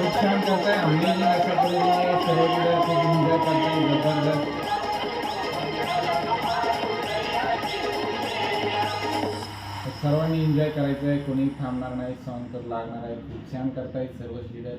खूप छान करताय अमेझिंग अशा पद्धतीने सर्वकडे खूप एन्जॉय करताय जबरदस्त सर्वांनी एन्जॉय करायचं आहे कोणी थांबणार नाही. सॉन्ग तर लागणार आहे. खूप छान करतायत सर्वच लिडर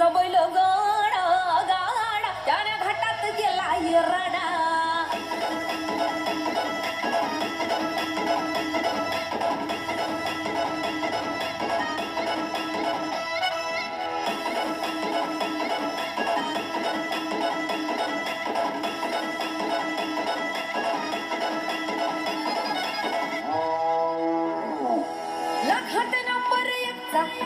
पाटलांचा गण गाडा त्याने घाटात गेला राडा. लाखात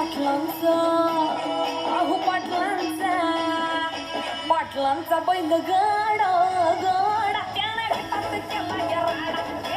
पाटलांचा अहो पाटलांचा पाटलांचा बैल गाडा गाडा त्याने भेटत केला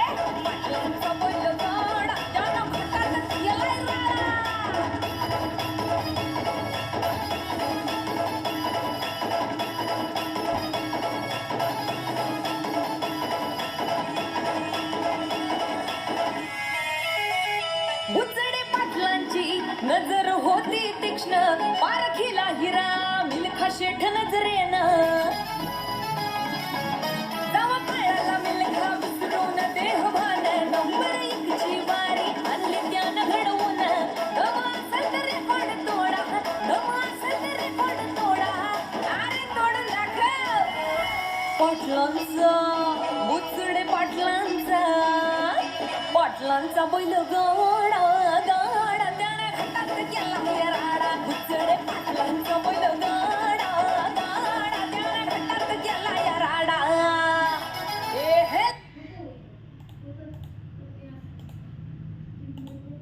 तोडून दाखव पाटलांचा बुचडे पाटलांचा. पाटलांचा बैल गाडा गाडा त्याने घाटात गेला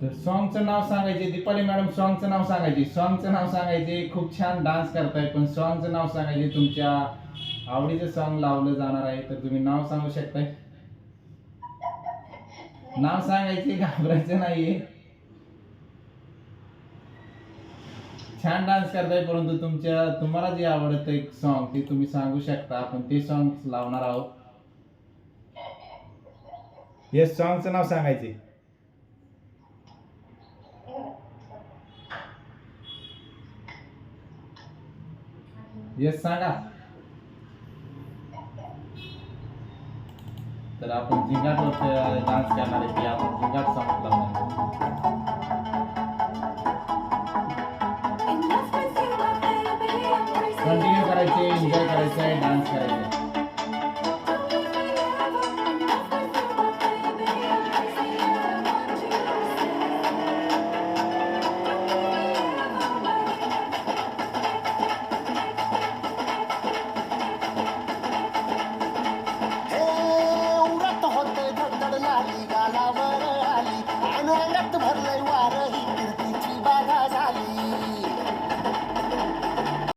तर सॉन्गचं नाव सांगायचे दीपाली मॅडम सॉन्गचं नाव सांगायचे. सॉन्गचं नाव सांगायचे खूप छान डान्स करताय पण सॉन्गचं नाव सांगायचे तुमच्या आवडीचं सॉन्ग लावलं जाणार आहे तर तुम्ही नाव सांगू शकताय? नाव सांगायचे घाबरायचं नाहीये. छान डान्स करताय परंतु तुमच्या तुम्हाला जे आवडतं एक सॉन्ग ते तुम्ही सांगू शकता. आपण ते सॉन्ग लावणार आहोत. या सॉन्गचं नाव सांगायचे. येस सांगा तर आपण झिंगाटवर डान्स करणार आहे की आपण झिंगाट लावणार कंटिन्यू करायचे एन्जॉय करायचं आहे डान्स करायचा आहे